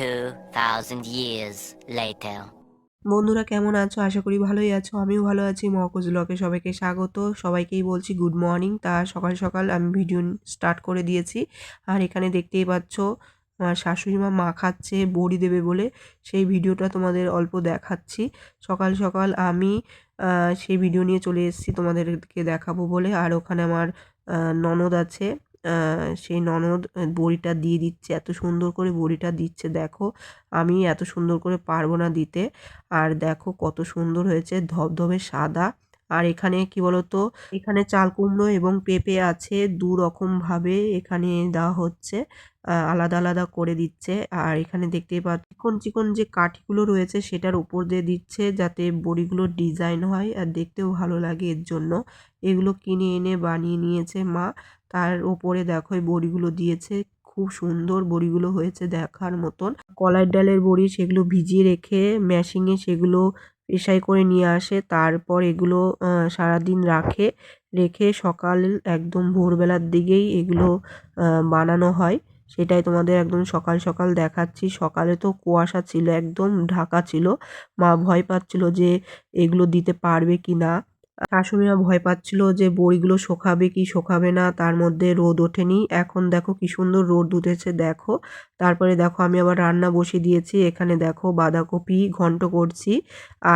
2,000 years later. বন্ধুরা কেমন আছো? আশা করি ভালোই আছো। আমিও ভালো আছি। মহকুজ ব্লকে সবাইকে স্বাগত। সবাইকেই বলছি গুড মর্নিং তা সকাল সকাল আমি ভিডিও স্টার্ট করে দিয়েছি। আর এখানে দেখতেই পাচ্ছ আমার শাশুড়ি মা মা খাচ্ছে বড়ি দেবে বলে সেই ভিডিওটা তোমাদের অল্প দেখাচ্ছি। সকাল সকাল আমি সেই ভিডিও নিয়ে চলে এসেছি তোমাদেরকে দেখাবো বলে। আর ওখানে আমার ননদ আছে। সেই ননদ বড়িটা দিয়ে দিচ্ছে, এত সুন্দর করে বড়িটা দিচ্ছে, দেখো, আমি এত সুন্দর করে পারব না দিতে। আর দেখো কত সুন্দর হয়েছে, ধবধবে সাদা। আর এখানে কি বলতো, এখানে চাল কুমড়ো এবং পেঁপে আছে, দু রকম ভাবে এখানে দেওয়া হচ্ছে আলাদা আলাদা করে দিচ্ছে। আর এখানে দেখতেই পাচ্ছ, চিকন চিকন যে কাঠিগুলো রয়েছে, সেটার উপর দিয়ে দিচ্ছে যাতে বড়িগুলো ডিজাইন হয়, আর দেখতেও ভালো লাগে এর জন্য। এগুলো কিনে এনে বানিয়ে নিয়েছে মা। তার উপরে দেখো এই বড়িগুলো দিয়েছে। খুব সুন্দর বড়িগুলো হয়েছে দেখার মতন। কলাই ডালের বড়ি সেগুলো ভিজিয়ে রেখে ম্যাশিংয়ে সেগুলো পেশাই করে নিয়ে আসে। তারপর এগুলো সারাদিন রাখে। রেখে সকাল একদম ভোরবেলার দিকেই এগুলো বানানো হয়। সেটাই তোমাদের একদম সকাল সকাল দেখাচ্ছি। সকালে তো কুয়াশা ছিল, একদম ঢাকা ছিল। মা ভয় পাচ্ছিল যে এগুলো দিতে পারবে কি না শাশুড়িমা ভয় পাচ্ছিল যে বড়িগুলো শোকাবে কি শোকাবে না, তার মধ্যে রোদ ওঠেনি। এখন দেখো কি সুন্দর রোদ উঠেছে, দেখো। তারপরে দেখো আমি আবার রান্না বসে দিয়েছি, এখানে দেখো বাঁধাকপি ঘন্ট করছি,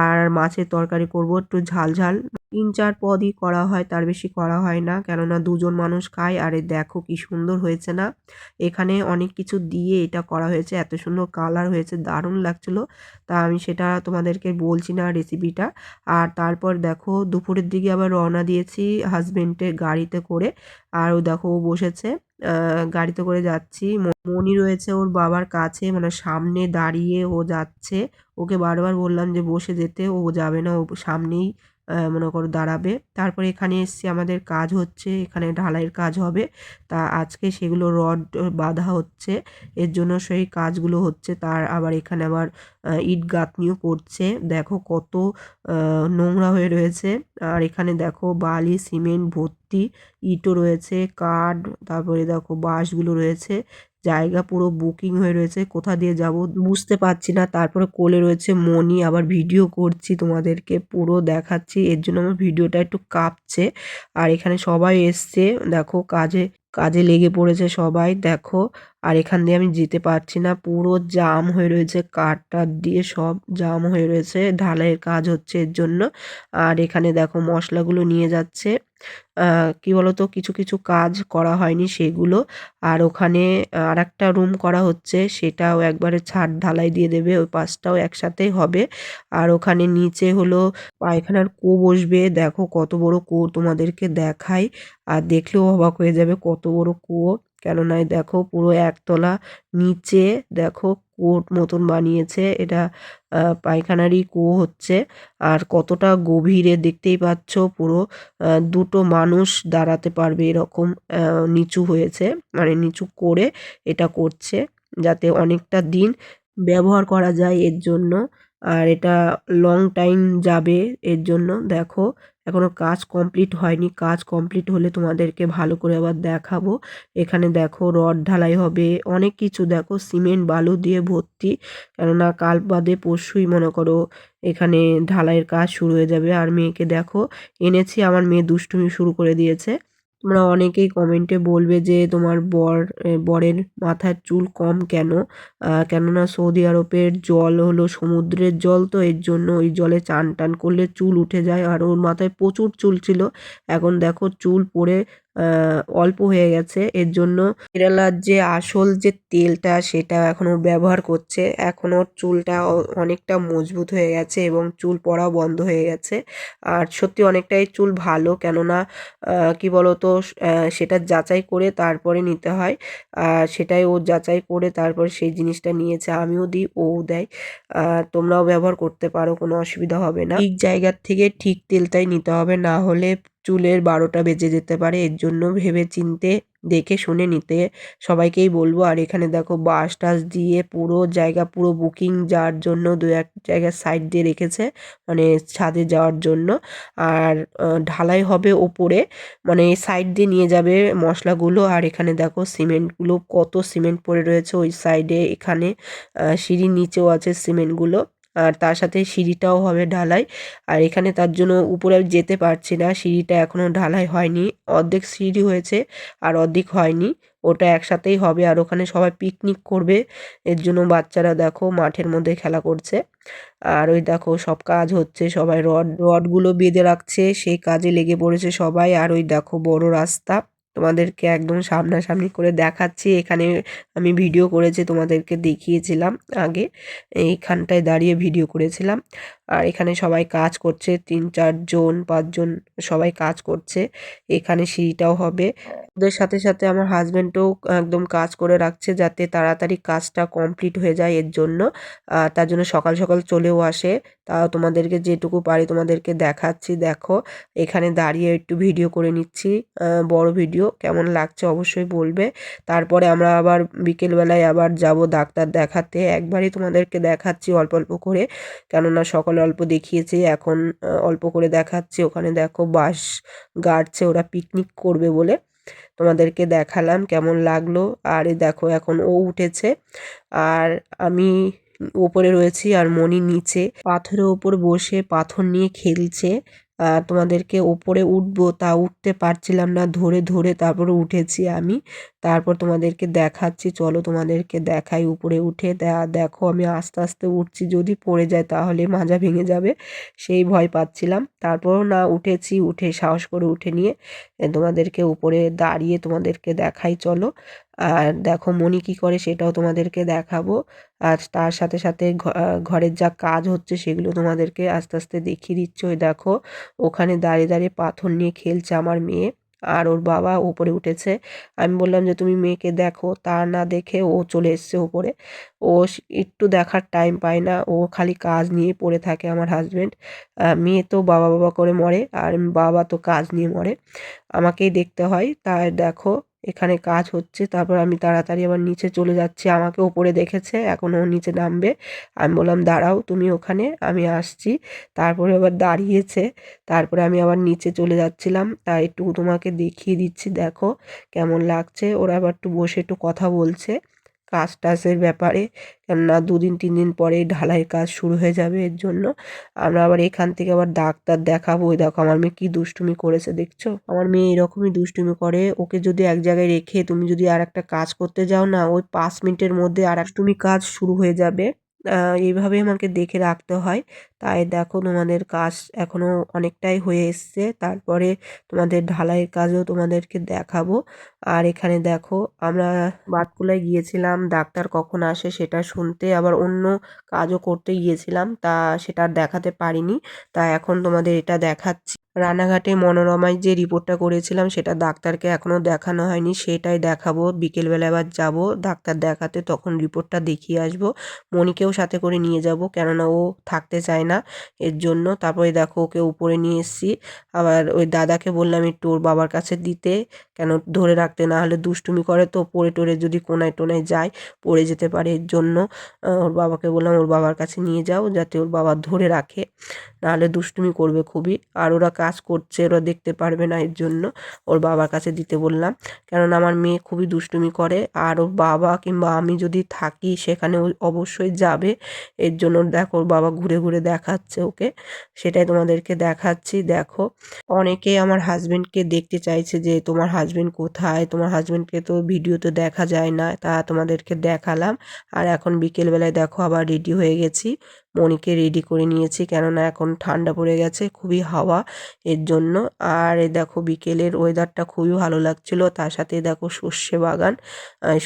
আর মাছের তরকারি করব একটু ঝাল ঝাল। তিন চার পদই করা হয়, তার বেশি করা হয় না। কেননা দুজন মানুষ খায়, আর দেখো কি সুন্দর হয়েছে না? এখানে অনেক কিছু দিয়ে এটা করা হয়েছে, এত সুন্দর কালার হয়েছে, দারুণ লাগছিল। তা আমি সেটা তোমাদেরকে বলছি না রেসিপিটা আর তারপর দেখো, দুপুরের দিকে আবার রওনা দিয়েছি হাজবেন্ডের গাড়িতে করে। আর ও দেখো, ও বসেছে গাড়িতে করে যাচ্ছি। মনি রয়েছে ওর বাবার কাছে মানে সামনে দাঁড়িয়ে ও যাচ্ছে। ওকে বারবার বললাম যে বসে যেতে, ও যাবে না, ও সামনেই মনে করো দাঁড়াবে। তারপরে এখানে এসছি, আমাদের কাজ হচ্ছে, এখানে ঢালাইয়ের কাজ হবে। তা আজকে সেগুলো রড বাঁধা হচ্ছে, এর জন্য সেই কাজগুলো হচ্ছে। তার আবার এখানে আবার ইট গাঁথনিও করছে দেখো কত নোংরা হয়ে রয়েছে। আর এখানে দেখো বালি, সিমেন্ট, ভর্তি, ইটও রয়েছে, কাঠ, তারপরে দেখো বাঁশগুলো রয়েছে। জায়গা পুরো বুকিং হয়ে রয়েছে, কোথা দিয়ে যাব বুঝতে পারছি না। তারপরে কোলে রয়েছে মনি আবার ভিডিও করছি তোমাদেরকে, পুরো দেখাচ্ছি। এর জন্য আমার ভিডিওটা একটু কাঁপছে। আর এখানে সবাই এসছে, দেখো কাজে কাজে লেগে পড়েছে সবাই, দেখো। আর এখান দিয়ে আমি যেতে পারছি না। পুরো জাম হয়ে রয়েছে কাঠ টাট দিয়ে সব জাম হয়ে রয়েছে, ঢালাইয়ের কাজ হচ্ছে এর জন্য। আর এখানে দেখো মশলাগুলো নিয়ে যাচ্ছে। কি বলতো, কিছু কিছু কাজ করা হয়নি সেগুলো। আর ওখানে আর একটা রুম করা হচ্ছে, সেটাও একবারে ছাদ ঢালাই দিয়ে দেবে, ওই পাশটাও একসাথেই হবে। আর ওখানে নিচে হলো পায়খানার কো বসবে, দেখো কত বড় কো তোমাদেরকে দেখাই। আর দেখলেও অবাক হয়ে যাবে কত বড় কুয়ো কেননা দেখো পুরো একতলা নিচে দেখো কোট মতন বানিয়েছে। এটা পায়খানারই কুয়ো হচ্ছে। আর কতটা গভীরে দেখতেই পাচ্ছ পুরো দুটো মানুষ দাঁড়াতে পারবে এরকম নিচু হয়েছে মানে নিচু করে এটা করছে, যাতে অনেকটা দিন ব্যবহার করা যায় এর জন্য। আর এটা লং টাইম যাবে এর জন্য। দেখো, এখনও কাজ কমপ্লিট হয়নি। কাজ কমপ্লিট হলে তোমাদেরকে ভালো করে আবার দেখাবো। এখানে দেখো, রড ঢালাই হবে। অনেক কিছু দেখো, সিমেন্ট, বালু দিয়ে ভর্তি। কেননা কাল বাদে পরশুই, মনে করো, এখানে ঢালাইয়ের কাজ শুরু হয়ে যাবে। আর মেয়েকে দেখো, এনেছি, আমার মেয়ে দুষ্টুমি শুরু করে দিয়েছে। তোমরা অনেকেই কমেন্টে বলবে যে তোমার বর বরের মাথার চুল কম কেন? কেননা সৌদি আরবের জল হলো সমুদ্রের জল, তো এর জন্য ওই জলে চান টান করলে চুল উঠে যায়। আর ওর মাথায় প্রচুর চুল ছিল। এখন দেখো চুল পড়ে অল্প হয়ে গেছে। এর জন্য কেরালার যে আসল যে তেলটা, সেটা এখনও ব্যবহার করছে। এখন ওর চুলটা অনেকটা মজবুত হয়ে গেছে এবং চুল পড়াও বন্ধ হয়ে গেছে। আর সত্যি অনেকটাই চুল ভালো, কেননা কি বলতো সেটা যাচাই করে তারপরে নিতে হয়। আর সেটাই ও যাচাই করে তারপর সেই জিনিসটা নিয়েছে, আমিও দিই ও দেয়। তোমরাও ব্যবহার করতে পারো, কোনো অসুবিধা হবে না। ঠিক জায়গার থেকে ঠিক তেলটাই নিতে হবে, না হলে চুলের বারোটা বেজে যেতে পারে। এর জন্য ভেবে চিনতে দেখে শুনে নিতে সবাইকেই বলব। আর এখানে দেখো বাস টাস দিয়ে পুরো জায়গা, পুরো বুকিং যাওয়ার জন্য দু এক জায়গায় সাইড দিয়ে রেখেছে মানে ছাদে যাওয়ার জন্য। আর ঢালাই হবে ওপরে মানে সাইড দিয়ে নিয়ে যাবে মশলাগুলো। আর এখানে দেখো সিমেন্টগুলো, কত সিমেন্ট পড়ে রয়েছে ওই সাইডে। এখানে সিঁড়ির নিচেও আছে সিমেন্টগুলো। আর তার সাথে সিঁড়িটাও হবে ঢালাই। আর এখানে তার জন্য উপরে যেতে পারছি না, সিঁড়িটা এখনও ঢালাই হয়নি। অর্ধেক সিঁড়ি হয়েছে আর অর্ধেক হয়নি, ওটা একসাথেই হবে। আর ওখানে সবাই পিকনিক করবে, এর জন্য বাচ্চারা দেখো মাঠের মধ্যে খেলা করছে। আর ওই দেখো সব কাজ হচ্ছে, সবাই রড, রডগুলো বেঁধে রাখছে, সেই কাজে লেগে পড়েছে সবাই। আর ওই দেখো বড় রাস্তা। তোমাদেরকে একদম সামনাসামনি করে দেখাচ্ছি। এখানে আমি ভিডিও করেছি তোমাদেরকে দেখিয়েছিলাম আগে। এইখানটায় দাঁড়িয়ে ভিডিও করেছিলাম। আর এখানে সবাই কাজ করছে, তিন চারজন পাঁচজন সবাই কাজ করছে। এখানে সিঁড়িটাও হবে। ওদের সাথে সাথে আমার হাজব্যান্ডও একদম কাজ করে রাখছে যাতে তাড়াতাড়ি কাজটা কমপ্লিট হয়ে যায় এর জন্য। তার জন্য সকাল সকাল চলেও আসে। তা তোমাদেরকে যেটুকু পারি তোমাদেরকে দেখাচ্ছি। দেখো, এখানে দাঁড়িয়ে একটু ভিডিও করে নিচ্ছি। বড় ভিডিও কেমন লাগছে অবশ্যই বলবে। তারপরে আমরা আবার বিকেলবেলায় আবার যাব ডাক্তার দেখাতে। একবারই তোমাদেরকে দেখাচ্ছি অল্প অল্প করে, কেননা সকালে অল্প দেখিয়েছি, এখন অল্প করে দেখাচ্ছি। ওখানে দেখো বাস গাড়ছে, ওরা পিকনিক করবে বলে তোমাদেরকে দেখালাম কেমন লাগল। আর দেখো এখন ও উঠেছে, আর আমি ওপরে রয়েছি আর মনি নিচে। পাথরের ওপর বসে পাথর নিয়ে খেলছে। তোমাদেরকে ওপরে উঠবো, তা উঠতে পারছিলাম না, ধরে ধরে তারপরে উঠেছি আমি। তারপর তোমাদেরকে দেখাচ্ছি, চলো তোমাদেরকে দেখাই উপরে উঠে। দেখো আমি আস্তে আস্তে উঠছি, যদি পড়ে যায় তাহলে মাজা ভেঙে যাবে, সেই ভয় পাচ্ছিলাম। তারপরও না, উঠেছি, উঠে সাহস করে উঠে নিয়ে তোমাদেরকে উপরে দাঁড়িয়ে তোমাদেরকে দেখাই, চলো। আর দেখো মনি কি করে সেটাও তোমাদেরকে দেখাবো। আর তার সাথে সাথে ঘরের যা কাজ হচ্ছে সেগুলো তোমাদেরকে আস্তে আস্তে দেখিয়ে দিচ্ছি। ওই দেখো ওখানে দাঁড়িয়ে দাঁড়িয়ে পাথর নিয়ে খেলছে আমার মেয়ে আর ওর বাবা ওপরে উঠেছে। আমি বললাম যে, তুমি মেয়েকে দেখো, তা না দেখে ও চলে এসছে ওপরে ও একটু দেখার টাইম পায় না। ও খালি কাজ নিয়ে পড়ে থাকে আমার হাজব্যান্ড মেয়ে তো বাবা বাবা করে মরে আর বাবা তো কাজ নিয়ে মরে। আমাকেই দেখতে হয়। তাই দেখো এখানে কাজ হচ্ছে, তারপর আমি তাড়াতাড়ি আবার নিচে চলে যাচ্ছি। আমাকে ওপরে দেখেছে, এখন ও নিচে নামবে। আমি বললাম, দাঁড়াও, তুমি ওখানে, আমি আসছি। তারপরে আবার দাঁড়িয়েছে, তারপরে আমি আবার নিচে চলে যাচ্ছিলাম। তাই একটু তোমাকে দেখিয়ে দিচ্ছি, দেখো কেমন লাগছে। ওরা আবার একটু বসে একটু কথা বলছে। কাজ টাজের ব্যাপারে। কেননা দুদিন তিন দিন পরে ঢালাইয়ের কাজ শুরু হয়ে যাবে এর জন্য। আমরা আবার এখান থেকে আবার ডাক্তার দেখাবো। ওই দেখো, আমার মেয়ে কী দুষ্টুমি করেছে, দেখছ? আমার মেয়ে এরকমই দুষ্টুমি করে। ওকে যদি এক জায়গায় রেখে তুমি যদি আর একটা কাজ করতে যাও না, ওই পাঁচ মিনিটের মধ্যে আর এক তুমি কাজ শুরু হয়ে যাবে। এইভাবে আমাকে দেখে রাখতে হয়। তাই দেখো তোমাদের কাজ এখনও অনেকটাই হয়ে এসছে। তারপরে তোমাদের ঢালাইয়ের কাজও তোমাদেরকে দেখাবো। আর এখানে দেখো, আমরা বাতকুলায় গিয়েছিলাম, ডাক্তার কখন আসে সেটা শুনতে, আবার অন্য কাজও করতে গিয়েছিলাম, তা সেটা দেখাতে পারিনি। তা এখন তোমাদের এটা দেখাচ্ছি। রানাঘাটে মনোরমায় যে রিপোর্টটা করেছিলাম, সেটা ডাক্তারকে এখনও দেখানো হয়নি। সেটাই দেখাবো। বিকেলবেলা আবার যাব ডাক্তার দেখাতে, তখন রিপোর্টটা দেখিয়ে আসব। মনিকেও সাথে করে নিয়ে যাব, কেননা ও থাকতে চায় না এর জন্য। তারপরে দেখো, ওকে উপরে নিয়ে এসেছি। আবার ওই দাদাকে বললাম, একটু ওর বাবার কাছে দিতে। কেন ধরে রাখতে? না হলে দুষ্টুমি করে তো পড়ে টরে যদি কোনায় টোনায় যায়, পড়ে যেতে পারে এর জন্য। ওর বাবাকে বললাম, ওর বাবার কাছে নিয়ে যাও, যাতে ওর বাবা ধরে রাখে। নাহলে দুষ্টুমি করবে খুবই। আর ওরা কাজ করছে, ওরা দেখতে পারবে না এর জন্য। ওর বাবার কাছে দিতে বললাম। কেননা আমার মেয়ে খুবই দুষ্টুমি করে। আর ওর বাবা কিংবা আমি যদি থাকি, সেখানে ও অবশ্যই যাবে। এর জন্য দেখো, ওর বাবা ঘুরে ঘুরে দেখাচ্ছে ওকে। সেটাই তোমাদেরকে দেখাচ্ছি। দেখো, অনেকে আমার হাজব্যান্ডকে দেখতে চাইছে যে, তোমার হাজব্যান্ড কোথায়? তোমার হাজব্যান্ডকে তো ভিডিওতে দেখা যায় না। তা তোমাদেরকে দেখালাম। আর এখন বিকেলবেলায় দেখো, আবার রেডি হয়ে গেছি। মনিকে রেডি করে নিয়েছি কেননা এখন ঠান্ডা পড়ে গেছে, খুবই হাওয়া এর জন্য। আর দেখো বিকেলের ওয়েদারটা খুবই ভালো লাগছিল, তার সাথে দেখো সর্ষে বাগান।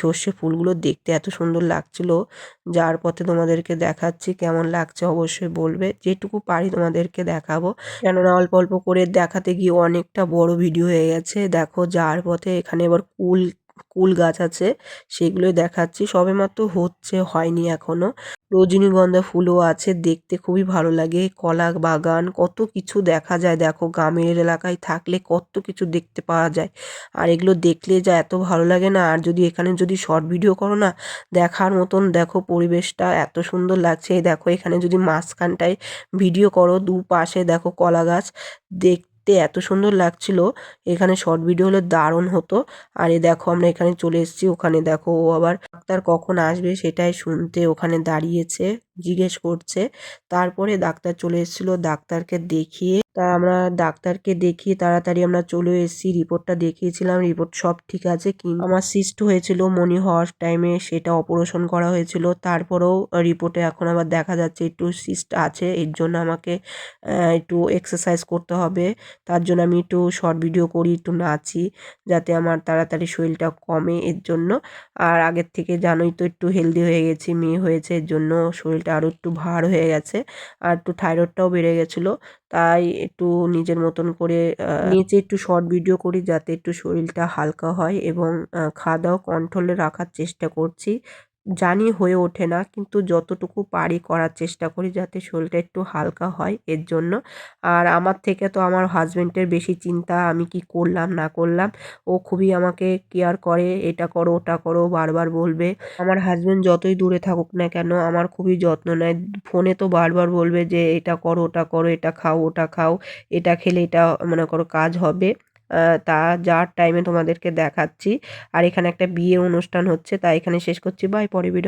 সর্ষে ফুলগুলো দেখতে এত সুন্দর লাগছিল। যার পথে তোমাদেরকে দেখাচ্ছি কেমন লাগছে অবশ্যই বলবে। যেটুকু পারি তোমাদেরকে দেখাবো। কেননা অল্প অল্প করে দেখাতে গিয়ে অনেকটা বড় ভিডিও হয়ে গেছে। দেখো যার পথে এখানে এবার কুল কুল গাছ আছে, সেগুলোই দেখাচ্ছি। সবেমাত্র হচ্ছে, হয়নি এখনও। রজনীগন্ধা ফুলও আছে, দেখতে খুবই ভালো লাগে। কলা বাগান, কত কিছু দেখা যায়, দেখো গ্রামের এলাকায় থাকলে কত কিছু দেখতে পাওয়া যায়। আর এগুলো দেখলে যা এত ভালো লাগে না, আর যদি এখানে যদি শর্ট ভিডিও করো না, দেখার মতন দেখো পরিবেশটা এত সুন্দর লাগছে। দেখো এখানে যদি মাঝখানটায় ভিডিও করো, দুপাশে দেখো কলা গাছ দেখতে এত সুন্দর লাগছিল। এখানে শর্ট ভিডিও হলে দারুণ হতো। আর এ দেখো, আমরা এখানে চলে এসেছি। ওখানে দেখো, ও আবার ডাক্তার কখন আসবে সেটাই শুনতে ওখানে দাঁড়িয়েছে। জিজ্ঞেস করছে। তারপরে ডাক্তার চলে এসেছিল ডাক্তারকে দেখিয়ে। তা আমরা ডাক্তারকে দেখিয়ে তাড়াতাড়ি আমরা চলে এসেছি। রিপোর্টটা দেখিয়েছিলাম, রিপোর্ট সব ঠিক আছে কি আমার সিস্ট হয়েছিল মনি হওয়ার টাইমে সেটা অপারেশন করা হয়েছিল। তারপরেও রিপোর্টে এখন আবার দেখা যাচ্ছে একটু সিস্ট আছে, এর জন্য আমাকে একটু এক্সারসাইজ করতে হবে। তার জন্য আমি একটু শর্ট ভিডিও করি, একটু নাচি যাতে আমার তাড়াতাড়ি শরীরটা কমে এর জন্য। আর আগের থেকে জানোই তো একটু হেলদি হয়ে গেছি, মেয়ে হয়েছে, এর জন্য শরীরটা আরও একটু ভার হয়ে গেছে। আর একটু থাইরয়েডটাও বেড়ে গেছিল। তাই একটু নিজের মতন করে নিচে একটু শর্ট ভিডিও করি যাতে একটু শরীরটা হালকা হয় এবং খাওয়া দাওয়া কন্ট্রোলে রাখার চেষ্টা করছি। জানি হয়ে ওঠে না, কিন্তু যতটুকু পারি করার চেষ্টা করি যাতে শরীরটা একটু হালকা হয় এর জন্য। আর আমার থেকে তো আমার হাজবেন্ডের বেশি চিন্তা আমি কি করলাম, না করলাম। ও খুবই আমাকে কেয়ার করে, এটা করো, ওটা করো, বারবার বলবে। আমার হাজবেন্ড যতই দূরে থাকুক না কেন, আমার খুবই যত্ন নেয়। ফোনে তো বারবার বলবে যে, এটা করো, ওটা করো, এটা খাও, ওটা খাও, এটা খেলে এটা মনে করো কাজ হবে। তা যার টাইমে তোমাদেরকে দেখাচ্ছি। আর এখানে একটা বিয়ে অনুষ্ঠান হচ্ছে তাই এখানে শেষ করছি। বাই পরে ভিডিও